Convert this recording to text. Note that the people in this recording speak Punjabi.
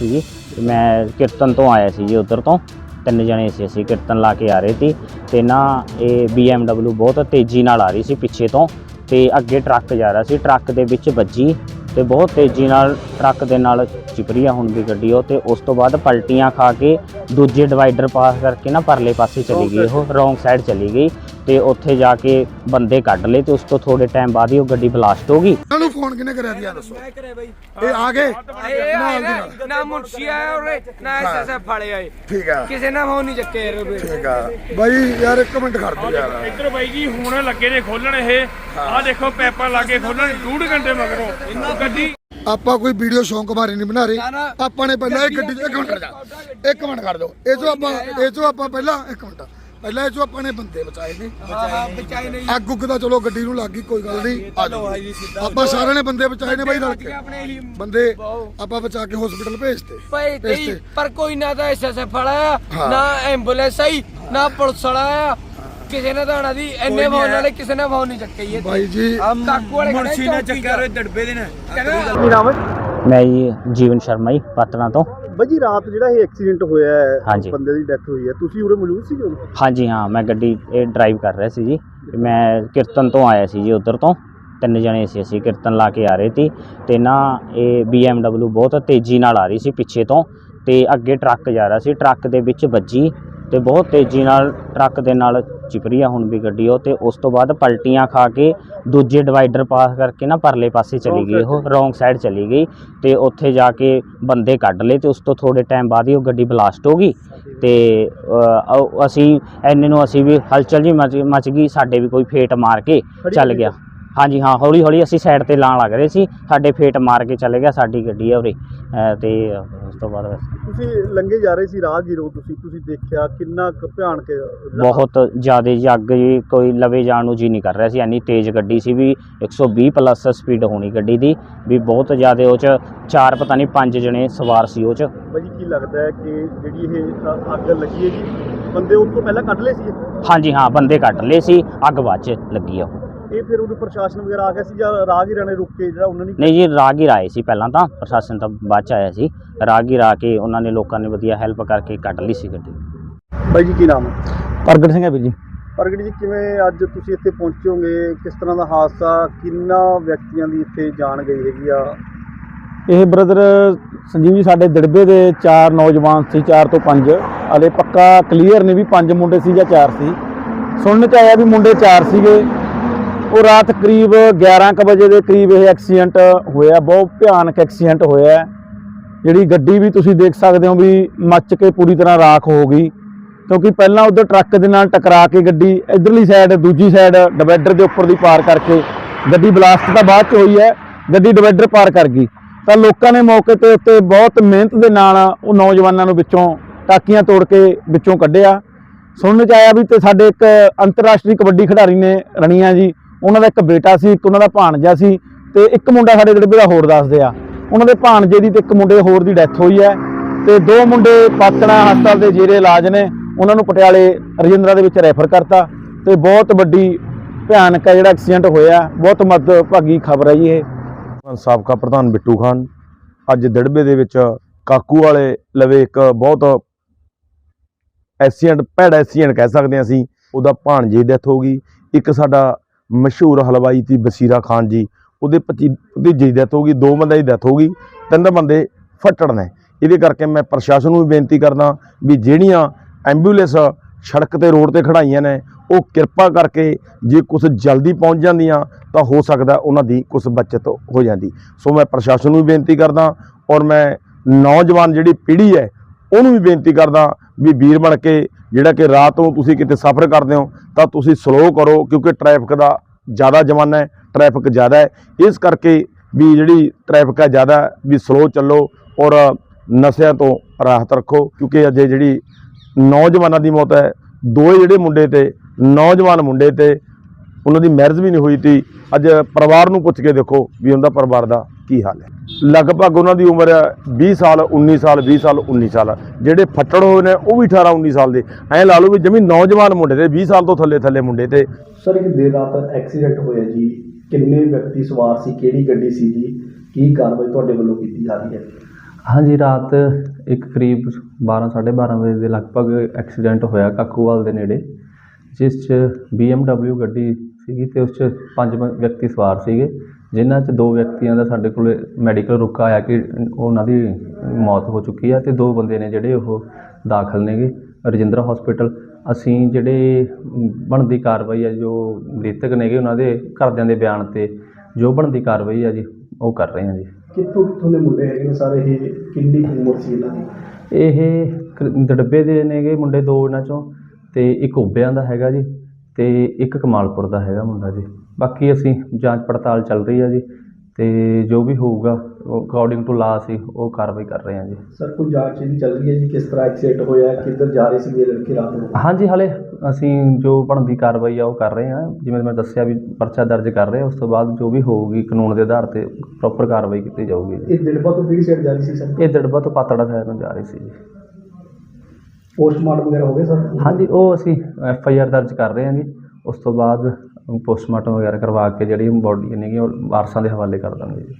ਸੀ ਜੀ ਮੈਂ ਕੀਰਤਨ ਤੋਂ ਆਇਆ ਸੀ ਜੀ ਉਧਰ ਤੋਂ। ਤਿੰਨ ਜਣੇ ਸੀ ਅਸੀਂ ਕੀਰਤਨ ਲਾ ਕੇ ਆ ਰਹੇ ਸੀ। ਤੇ ਨਾ ਇਹ BMW ਬਹੁਤ ਤੇਜ਼ੀ ਨਾਲ ਆ ਰਹੀ ਸੀ ਪਿੱਛੇ ਤੋਂ। ਤੇ ਅੱਗੇ ਟਰੱਕ ਜਾ ਰਿਹਾ ਸੀ। ਟਰੱਕ ਦੇ ਵਿੱਚ ਵੱਜੀ ਤੇ ਬਹੁਤ ਤੇਜ਼ੀ ਨਾਲ ਟਰੱਕ ਦੇ ਨਾਲ ਚਿਪਰੀ ਆ ਹੁਣ ਵੀ ਗੱਡੀ ਉਹ ਤੇ ਉਸ ਤੋਂ ਬਾਅਦ ਪਲਟੀਆਂ ਖਾ ਕੇ ਦੂਜੇ ਡਿਵਾਈਡਰ ਪਾਸ ਕਰਕੇ ਨਾ ਪਰਲੇ ਪਾਸੇ ਚਲੀ ਗਈ ਉਹ ਰੋਂਗ ਸਾਈਡ ਚਲੀ ਗਈ ਤੇ ਉੱਥੇ ਜਾ ਕੇ ਬੰਦੇ ਕੱਢ ਲਏ ਤੇ ਉਸ ਤੋਂ ਥੋੜੇ ਟਾਈਮ ਬਾਅਦ ਹੀ ਉਹ ਗੱਡੀ ਬਲਾਸਟ ਹੋ ਗਈ। ਇਹਨਾਂ ਨੂੰ ਫੋਨ ਕਿਨੇ ਕਰਿਆ ਦਿਆ ਦੱਸੋ। ਮੈਂ ਕਰੇ ਬਈ। ਇਹ ਆ ਗਏ? ਨਾਲ ਦੀ। ਨਾ ਮੁਨਸ਼ੀ ਆਇਆ ਔਰ ਨਾ ਐਸਐਸਐਫ ਫੜੇ ਆਏ। ਠੀਕ ਆ। ਕਿਸੇ ਨੇ ਫੋਨ ਨਹੀਂ ਚੱਕੇ ਯਾਰ ਬਈ ਠੀਕ ਆ। ਬਾਈ ਯਾਰ ਇੱਕ ਮਿੰਟ ਖੜ ਤੂੰ ਯਾਰ। ਇੱਧਰ ਬਾਈ ਜੀ ਹੁਣ ਲੱਗੇ ਨੇ ਖੋਲਣ ਇਹ। ਆਹ ਦੇਖੋ ਪੈਪਾਂ ਲਾ ਕੇ ਖੋਲਣ ਡੂਢ ਘੰਟੇ ਮਗਰੋਂ। ਗੱਡੀ ਆਪਾਂ ਕੋਈ ਵੀਡੀਓ ਸ਼ੌਂਕ ਮਾਰੇ ਨਹੀਂ ਬਣਾ ਰਹੇ। ਨਾ, ਨਾ। ਆਪਾਂ ਨੇ ਪਹਿਲਾਂ ਇਹ ਗੱਡੀ ਇੱਕ ਮਿੰਟ ਜਾ। ਇੱਕ ਮਿੰਟ ਖੜ ਜਾਓ ਇਹ ਚੋਂ ਆਪਾਂ ਇਹ ਚੋਂ ਆਪਾਂ ਪਹਿਲਾਂ ਇੱਕ ਮਿੰਟ। ਪਹਿਲਾਂ ਇਹ ਚੋਂ ਆਪਾਂ ਨੇ ਬੰਦੇ ਬਚਾਏ ਨੇ। ਹਾਂ ਬਚਾਈ ਨਹੀਂ ਅੱਗ ਉੱਗ ਦਾ ਚਲੋ ਗੱਡੀ ਨੂੰ ਲੱਗ ਗਈ ਕੋਈ ਗੱਲ ਨਹੀਂ। ਆ। ਆਪਾਂ ਸਾਰਿਆਂ ਨੇ ਬੰਦੇ ਬਚਾਏ ਨੇ ਬਾਈ ਰਲ ਕੇ। ਬੰਦੇ ਆਪਾਂ ਬਚਾ ਕੇ ਹਸਪੀਟਲ ਭੇਜਤੇ। ਪਰ ਕੋਈ ਨਾ ਤਾਂ ਐਸਐਸਐਫ ਵਾਲਾ। ਨਾ ਐਂਬੂਲੈਂਸ ਆਈ ਨਾ ਪੁਲਿਸ ਵਾਲਾ ਆਇਆ ਕਿਸੇ ਨੇ ਤਾਂ ਆਣਾ ਦੀ ਐਨੇ ਫੋਨ ਵਾਲੇ ਕਿਸੇ ਨੇ ਫੋਨ ਨਹੀਂ ਚੱਕੇ ਇਹ ਬਾਈ ਜੀ ਕਾਕੂ ਵਾਲੇ ਮੁਨਸ਼ੀ ਨੇ ਚੱਕਿਆ ਰੋ ਦੜਬੇ ਦੇ ਨੇ ਮੈਂ ਜੀ ਜੀਵਨ ਸ਼ਰਮਾ ਜੀ ਪਟਨਾ ਤੋਂ। ਬਾਜੀ ਰਾਤ ਜਿਹੜਾ ਇਹ ਐਕਸੀਡੈਂਟ ਹੋਇਆ ਹੈ ਹਾਂਜੀ। ਬੰਦੇ ਦੀ ਡੈਥ ਹੋਈ ਹੈ ਤੁਸੀਂ ਉਰੇ ਮੌਜੂਦ ਸੀ ਉਦੋਂ ਹਾਂਜੀ ਹਾਂ ਮੈਂ ਗੱਡੀ ਇਹ ਡਰਾਈਵ ਕਰ ਰਿਹਾ ਸੀ ਜੀ। ਮੈਂ ਕੀਰਤਨ ਤੋਂ ਆਇਆ ਸੀ ਜੀ ਉਧਰ ਤੋਂ। ਤਿੰਨ ਜਣੇ ਸੀ ਅਸੀਂ ਕੀਰਤਨ ਲਾ ਕੇ ਆ ਰਹੇ ਸੀ। ਤੇ ਨਾ ਇਹ BMW ਬਹੁਤ ਤੇਜ਼ੀ ਨਾਲ ਆ ਰਹੀ ਸੀ ਪਿੱਛੇ ਤੋਂ। ਤੇ ਅੱਗੇ ਟਰੱਕ ਜਾ ਰਿਹਾ ਸੀ ਟਰੱਕ ਦੇ ਵਿੱਚ ਵੱਜੀ। ਤੇ ਬਹੁਤ ਤੇਜ਼ੀ ਨਾਲ ਟਰੱਕ ਦੇ ਨਾਲ ਚਿਪਰੀ ਆ ਹੁਣ ਵੀ ਗੱਡੀ ਉਹ ਤੇ ਉਸ ਤੋਂ ਬਾਅਦ ਪਲਟੀਆਂ ਖਾ ਕੇ ਦੂਜੇ ਡਿਵਾਈਡਰ ਪਾਸ ਕਰਕੇ ਨਾ ਪਰਲੇ ਪਾਸੇ ਚਲੀ ਗਈ ਉਹ ਰੋਂਗ ਸਾਈਡ ਚਲੀ ਗਈ ਤੇ ਉੱਥੇ ਜਾ ਕੇ ਬੰਦੇ ਕੱਢ ਲਏ ਤੇ ਉਸ ਤੋਂ ਥੋੜੇ ਟਾਈਮ ਬਾਅਦ ਹੀ ਉਹ ਗੱਡੀ ਬਲਾਸਟ ਹੋ ਗਈ ਤੇ ਅ, ਅਸੀਂ ਐਨੇ ਨੂੰ ਅਸੀਂ ਵੀ ਹਲਚਲ ਜੀ ਮਚ ਮਚ ਗਈ ਸਾਡੇ ਵੀ ਕੋਈ ਫੇਟ ਮਾਰ ਕੇ ਚੱਲ ਗਿਆ। ਹਾਂਜੀ ਹਾਂ ਹੌਲੀ ਹੌਲੀ ਅਸੀਂ ਸਾਈਡ ਤੇ ਲਾਣ ਲੱਗ ਰਹੇ ਸੀ। ਸਾਡੇ ਫੇਟ ਮਾਰ ਕੇ ਚੱਲ ਗਿਆ ਸਾਡੀ ਗੱਡੀ ਆ ਉਰੇ। ਅ, ਤੇ ਉਸ ਤੋਂ ਬਾਅਦ ਤੁਸੀਂ ਲੰਘੇ ਜਾ ਰਹੇ ਸੀ ਰਾਹ ਜੀਰੋ ਤੁਸੀਂ ਤੁਸੀਂ ਦੇਖਿਆ ਕਿੰਨਾ ਕੁ ਭਿਆਨਕ ਬਹੁਤ ਜ਼ਿਆਦਾ ਜੀ ਅੱਗ ਜੀ ਕੋਈ ਲਵੇ ਜਾਣ ਨੂੰ ਜੀ ਨਹੀਂ ਕਰ ਰਿਹਾ ਸੀ। ਇੰਨੀ ਤੇਜ਼ ਗੱਡੀ ਸੀ ਵੀ 120 ਪਲੱਸ ਸਪੀਡ ਹੋਣੀ ਗੱਡੀ ਦੀ। ਵੀ ਬਹੁਤ ਜ਼ਿਆਦਾ ਉਹ ਚ ਚਾਰ ਪਤਾ ਨਹੀਂ ਪੰਜ ਜਣੇ ਸਵਾਰ ਸੀ ਉਹ ਚ। ਬਾਜੀ ਕੀ ਲੱਗਦਾ ਹੈ ਕਿ ਜਿਹੜੀ ਇਹ ਅ- ਅੱਗ ਲੱਗੀ ਹੈ ਜੀ ਬੰਦੇ ਉਸ ਤੋਂ ਪਹਿਲਾਂ ਕੱਢ ਲਏ ਸੀ? ਹਾਂਜੀ ਹਾਂ ਬੰਦੇ ਕੱਢ ਲਏ ਸੀ ਅੱਗ ਬਾਅਦ ਚ ਲੱਗੀ ਆ ਉਹ। ਇਹ ਫਿਰ ਉਦੋਂ ਪ੍ਰਸ਼ਾਸਨ ਵਗੈਰਾ ਆ ਗਿਆ ਸੀ ਜਾਂ ਰਾਹਗੀਰਾਂ ਨੇ ਰੁਕ ਕੇ ਜਿਹੜਾ ਉਹਨਾਂ ਨੇ ਨਹੀਂ ਜੀ ਰਾਹਗੀਰ ਆਏ ਸੀ ਪਹਿਲਾਂ ਤਾਂ ਪ੍ਰਸ਼ਾਸਨ ਤਾਂ ਬਾਅਦ ਚ ਆਇਆ ਸੀ। ਰਾਹਗੀਰ ਆ ਕੇ ਉਹਨਾਂ ਨੇ ਲੋਕਾਂ ਨੇ ਵਧੀਆ ਹੈਲਪ ਕਰਕੇ ਕੱਢ ਲਈ ਸੀ ਗੱਡੀ। ਬਾਈ ਜੀ ਕੀ ਨਾਮ ਹੈ? ਪ੍ਰਗਟ ਸਿੰਘ ਹੈ ਵੀਰ ਜੀ। ਪ੍ਰਗਟ ਜੀ ਕਿਵੇਂ ਅੱਜ ਤੁਸੀਂ ਇੱਥੇ ਪਹੁੰਚੋਗੇ ਕਿਸ ਤਰ੍ਹਾਂ ਦਾ ਹਾਦਸਾ? ਕਿੰਨਾ ਵਿਅਕਤੀਆਂ ਦੀ ਇੱਥੇ ਜਾਨ ਗਈ ਹੈਗੀ ਆ? ਇਹ ਬ੍ਰਦਰ ਸੰਜੀਵ ਜੀ ਸਾਡੇ ਦਿੜਬੇ ਦੇ ਚਾਰ ਨੌਜਵਾਨ ਸੀ ਚਾਰ ਤੋਂ ਪੰਜ। ਹਲੇ ਪੱਕਾ ਕਲੀਅਰ ਨਹੀਂ ਵੀ ਪੰਜ ਮੁੰਡੇ ਸੀ ਜਾਂ ਚਾਰ ਸੀ। ਸੁਣਨ ਚ ਆਇਆ ਵੀ ਮੁੰਡੇ ਚਾਰ ਸੀਗੇ। ਉਹ ਰਾਤ ਕਰੀਬ 11 ਕੁ ਵਜੇ ਦੇ ਕਰੀਬ ਇਹ ਐਕਸੀਡੈਂਟ ਹੋਇਆ, ਬਹੁਤ ਭਿਆਨਕ ਐਕਸੀਡੈਂਟ ਹੋਇਆ ਜਿਹੜੀ ਗੱਡੀ ਵੀ ਤੁਸੀਂ ਦੇਖ ਸਕਦੇ ਹੋ ਵੀ ਮੱਚ ਕੇ ਪੂਰੀ ਤਰ੍ਹਾਂ ਰਾਖ ਹੋ ਗਈ, ਕਿਉਂਕਿ ਪਹਿਲਾਂ ਉਧਰ ਟਰੱਕ ਦੇ ਨਾਲ ਟਕਰਾ ਕੇ ਗੱਡੀ ਇਧਰਲੀ ਸਾਈਡ ਦੂਜੀ ਸਾਈਡ ਡਿਵਾਈਡਰ ਦੇ ਉੱਪਰ ਦੀ ਪਾਰ ਕਰਕੇ ਗੱਡੀ ਬਲਾਸਟ ਤਾਂ ਬਾਅਦ ਚ ਹੋਈ ਹੈ, ਗੱਡੀ ਡਿਵਾਈਡਰ ਪਾਰ ਕਰ ਗਈ। ਤਾਂ ਲੋਕਾਂ ਨੇ ਮੌਕੇ ਤੇ ਉੱਤੇ ਬਹੁਤ ਮਿਹਨਤ ਦੇ ਨਾਲ ਉਹ ਨੌਜਵਾਨਾਂ ਨੂੰ ਵਿੱਚੋਂ ਟਾਕੀਆਂ ਤੋੜ ਕੇ ਵਿੱਚੋਂ ਕੱਢਿਆ। ਸੁਣਨ ਚ ਆਇਆ ਵੀ ਤੇ ਸਾਡੇ ਇੱਕ ਅੰਤਰਰਾਸ਼ਟਰੀ ਕਬੱਡੀ ਖਿਡਾਰੀ ਨੇ ਰਣੀਆਂ ਜੀ ਉਹਨਾਂ ਦਾ ਇੱਕ ਬੇਟਾ ਸੀ, ਇੱਕ ਉਹਨਾਂ ਦਾ ਭਾਣਜਾ ਸੀ ਤੇ ਇੱਕ ਮੁੰਡਾ ਸਾਡੇ ਜਿਹੜੇ ਦਾ ਹੋਰ ਦੱਸਦੇ ਆ। ਉਹਨਾਂ ਦੇ ਭਾਣਜੇ ਦੀ ਤੇ ਇੱਕ ਮੁੰਡੇ ਹੋਰ ਦੀ ਡੈਥ ਹੋਈ ਹੈ ਤੇ ਦੋ ਮੁੰਡੇ ਪਾਤਣਾ ਹਸਪਤਾਲ ਦੇ ਜੇਰੇ ਇਲਾਜ ਨੇ, ਉਹਨਾਂ ਨੂੰ ਪਟਿਆਲੇ ਰਜਿੰਦਰਾ ਦੇ ਵਿੱਚ ਰੈਫਰ ਕਰਤਾ ਤੇ ਬਹੁਤ ਵੱਡੀ ਭਿਆਨਕ ਹੈ ਜਿਹੜਾ ਐਕਸੀਡੈਂਟ ਹੋਇਆ, ਬਹੁਤ ਮੱਦਭਾਗੀ ਖਬਰ ਹੈ ਜੀ ਇਹ। ਸਾਬਕਾ ਪ੍ਰਧਾਨ ਬਿੱਟੂ ਖਾਨ, ਅੱਜ ਦਿੜਬੇ ਦੇ ਵਿੱਚ ਕਾਕੂ ਵਾਲੇ ਲਵੇ ਇੱਕ ਬਹੁਤ ਐਕਸੀਡੈਂਟ ਭੈੜਾ ਐਕਸੀਡੈਂਟ ਕਹਿ ਸਕਦੇ ਹਾਂ ਅਸੀਂ, ਉਹਦਾ ਭਾਣਜੇ ਦੀ ਡੈਥ ਹੋ ਗਈ। ਇੱਕ ਸਾਡਾ ਮਸ਼ਹੂਰ ਹਲਵਾਈ ਸੀ ਬਸੀਰਾ ਖਾਨ ਜੀ। ਉਹਦੇ ਭਤੀ ਭਤੀਜੇ ਦੀ ਡੈਥ ਹੋ ਗਈ, ਦੋ ਬੰਦਿਆਂ ਦੀ ਡੈਥ ਹੋ ਗਈ, ਤਿੰਨ ਬੰਦੇ ਫੱਟੜ ਨੇ। ਇਹਦੇ ਕਰਕੇ ਮੈਂ ਪ੍ਰਸ਼ਾਸਨ ਨੂੰ ਵੀ ਬੇਨਤੀ ਕਰਦਾ ਵੀ ਜਿਹੜੀਆਂ ਐਂਬੂਲੈਂਸ ਸੜਕ ਤੇ, ਰੋਡ ਤੇ ਖੜਾਈਆਂ ਨੇ, ਉਹ ਕਿਰਪਾ ਕਰਕੇ ਜੇ ਕੁਝ ਜਲਦੀ ਪਹੁੰਚ ਜਾਂਦੀਆਂ, ਤਾਂ ਹੋ ਸਕਦਾ ਉਹਨਾਂ ਦੀ ਕੁਝ ਬਚਤ ਹੋ ਜਾਂਦੀ। ਸੋ ਮੈਂ ਪ੍ਰਸ਼ਾਸਨ ਨੂੰ ਵੀ ਬੇਨਤੀ ਕਰਦਾ ਔਰ ਮੈਂ ਨੌਜਵਾਨ ਜਿਹੜੀ ਪੀੜ੍ਹੀ ਹੈ, ਉਹਨੂੰ ਵੀ ਬੇਨਤੀ ਕਰਦਾ ਵੀ ਵੀਰ ਬਣ ਕੇ, ਜਿਹੜਾ ਕਿ ਰਾਤ ਨੂੰ ਤੁਸੀਂ ਕਿਤੇ ਸਫ਼ਰ ਕਰਦੇ ਹੋ, ਤਾਂ ਤੁਸੀਂ ਸਲੋ ਕਰੋ, ਕਿਉਂਕਿ ਟ੍ਰੈਫਿਕ ਦਾ ਜ਼ਿਆਦਾ ਜ਼ਮਾਨਾ ਹੈ ਟ੍ਰੈਫਿਕ ਜ਼ਿਆਦਾ ਹੈ। ਇਸ ਕਰਕੇ ਵੀ ਜਿਹੜੀ ਟ੍ਰੈਫਿਕ ਹੈ ਜ਼ਿਆਦਾ, ਵੀ ਸਲੋ ਚੱਲੋ ਔਰ ਨਸ਼ਿਆਂ ਤੋਂ ਰਾਹਤ ਰੱਖੋ, ਕਿਉਂਕਿ ਅੱਜ ਜਿਹੜੀ ਨੌਜਵਾਨਾਂ ਦੀ ਮੌਤ ਹੈ ਦੋਏ ਜਿਹੜੇ ਮੁੰਡੇ ਤੇ, ਨੌਜਵਾਨ ਮੁੰਡੇ ਤੇ, ਉਹਨਾਂ ਦੀ ਮੈਰਿਜ ਵੀ ਨਹੀਂ ਹੋਈ ਤੀ। ਅੱਜ ਪਰਿਵਾਰ ਨੂੰ ਪੁੱਛ ਕੇ ਦੇਖੋ ਵੀ ਉਹਦਾ ਪਰਿਵਾਰ ਦਾ ਕੀ ਹਾਲ ਹੈ? ਲਗਭਗ ਉਹਨਾਂ ਦੀ ਉਮਰ ਹੈ 20 ਸਾਲ 19 ਸਾਲ 20 ਸਾਲ 19 ਸਾਲ। ਜਿਹੜੇ ਫੱਟੜ ਹੋਏ ਨੇ ਉਹ ਵੀ 18 19 ਸਾਲ ਦੇ। ਐਂ ਲਾ ਲਓ ਵੀ ਜਮੀ ਨੌਜਵਾਨ ਮੁੰਡੇ ਤੇ 20 ਸਾਲ ਤੋਂ ਥੱਲੇ ਥੱਲੇ ਮੁੰਡੇ ਤੇ। ਸਰ ਇੱਕ ਦੇਰ ਰਾਤ ਐਕਸੀਡੈਂਟ ਹੋਇਆ ਜੀ। ਕਿੰਨੇ ਵਿਅਕਤੀ ਸਵਾਰ ਸੀ? ਕਿਹੜੀ ਗੱਡੀ ਸੀ ਜੀ? ਕੀ ਕਾਰਵਾਈ ਤੁਹਾਡੇ ਵੱਲੋਂ ਕੀਤੀ ਜਾ ਰਹੀ ਹੈ? ਹਾਂਜੀ ਰਾਤ ਇੱਕ ਕਰੀਬ 12 12:30 ਵਜੇ ਦੇ ਲਗਭਗ ਐਕਸੀਡੈਂਟ ਹੋਇਆ ਕਾਕੂਵਾਲ ਦੇ ਨੇੜੇ ਜਿਸ 'ਚ BMW ਗੱਡੀ ਸੀਗੀ ਤੇ ਉਸ 'ਚ ਪੰਜ ਵਿਅਕਤੀ ਸਵਾਰ ਸੀਗੇ। ਜਿਨ੍ਹਾਂ 'ਚ ਦੋ ਵਿਅਕਤੀਆਂ ਦਾ ਸਾਡੇ ਕੋਲ ਮੈਡੀਕਲ ਰੁਕਾ ਆਇਆ ਕਿ ਉਹਨਾਂ ਦੀ ਮੌਤ ਹੋ ਚੁੱਕੀ ਹੈ ਤੇ ਦੋ ਬੰਦੇ ਨੇ ਜਿਹੜੇ ਉਹ ਦਾਖਲ ਨੇਗੇ। ਰਜਿੰਦਰਾ ਹਸਪੀਟਲ ਅਸੀਂ ਜਿਹੜੇ ਬਣਦੀ ਕਾਰਵਾਈ ਹੈ ਜੋ ਮ੍ਰਿਤਕ ਨੇਗੇ ਉਹਨਾਂ ਦੇ ਘਰਦਿਆਂ ਦੇ ਬਿਆਨ ਤੇ ਜੋ ਬਣਦੀ ਕਾਰਵਾਈ ਹੈ ਜੀ ਉਹ ਕਰ ਰਹੇ ਹਾਂ ਜੀ। ਕਿੱਥੋਂ ਕਿੱਥੋਂ ਦੇ ਮੁੰਡੇ ਹੈਗੇ ਨੇ ਸਾਰੇ? ਇਹ ਕਿੰਨੀ ਕੁ ਉਮਰ ਸੀ ਇਹਨਾਂ ਦੀ? ਇਹ ਕ- ਦੜਬੇ ਦੇ ਨੇਗੇ ਮੁੰਡੇ ਦੋ ਇਹਨਾਂ ਚੋਂ ਤੇ ਇੱਕ ਉਬਿਆਂ ਦਾ ਹੈਗਾ ਜੀ। ਤੇ ਇੱਕ ਕਮਾਲਪੁਰ ਦਾ ਹੈਗਾ ਮੁੰਡਾ ਜੀ। ਬਾਕੀ ਅਸੀਂ ਜਾਂਚ ਪੜਤਾਲ ਚੱਲ ਰਹੀ ਹੈ ਜੀ ਤੇ ਜੋ ਵੀ ਹੋਊਗਾ ਅਕੋਰਡਿੰਗ ਟੂ ਲਾ ਅਸੀਂ ਉਹ ਕਾਰਵਾਈ ਕਰ ਰਹੇ ਹਾਂ ਜੀ। ਸਰ ਕੋਈ ਜਾਂਚ ਇਹਦੀ ਚੱਲ ਰਹੀ ਹੈ ਜੀ ਕਿਸ ਤਰ੍ਹਾਂ ਐਕਸੀਡੈਂਟ ਹੋਇਆ ਕਿੱਧਰ ਜਾ ਰਹੇ ਸੀਗੇ ਲੜਕੇ ਰਾਤ ਨੂੰ? ਹਾਂਜੀ ਹਲੇ ਅਸੀਂ ਜੋ ਬਣਦੀ ਕਾਰਵਾਈ ਆ ਉਹ ਕਰ ਰਹੇ ਹਾਂ ਜਿਵੇਂ ਮੈਂ ਦੱਸਿਆ ਵੀ ਪਰਚਾ ਦਰਜ ਕਰ ਰਹੇ ਹਾਂ ਉਸ ਤੋਂ ਬਾਅਦ ਜੋ ਵੀ ਹੋਊਗੀ ਕਾਨੂੰਨ ਦੇ ਆਧਾਰ ਤੇ ਪ੍ਰੋਪਰ ਕਾਰਵਾਈ ਕੀਤੀ ਜਾਊਗੀ ਜੀ। ਇਹ ਦਿੜਬਾ ਤੋਂ ਕਿਹੜੀ ਸਾਈਡ ਜਾ ਰਹੀ ਸੀ ਸਰ? ਇਹ ਦੜਬਾ ਤੋਂ ਪਾਤੜਾ ਸਾਹਿਬ ਨੂੰ ਜਾ ਰਹੀ ਸੀ ਜੀ। ਪੋਸਟਮਾਰਟਮ ਵਗੈਰਾ ਹੋ ਗਿਆ ਸਰ? ਹਾਂਜੀ, ਉਹ ਅਸੀਂ ਐਫ ਆਈ ਆਰ ਦਰਜ ਕਰ ਰਹੇ ਹਾਂ ਜੀ ਉਸ ਤੋਂ ਬਾਅਦ ਪੋਸਟਮਾਰਟਮ ਵਗੈਰਾ ਕਰਵਾ ਕੇ ਜਿਹੜੀ ਬੋਡੀ ਨੇਗੀ ਉਹ ਵਾਰਸਾਂ ਦੇ ਹਵਾਲੇ ਕਰ ਦਾਂਗੇ ਜੀ।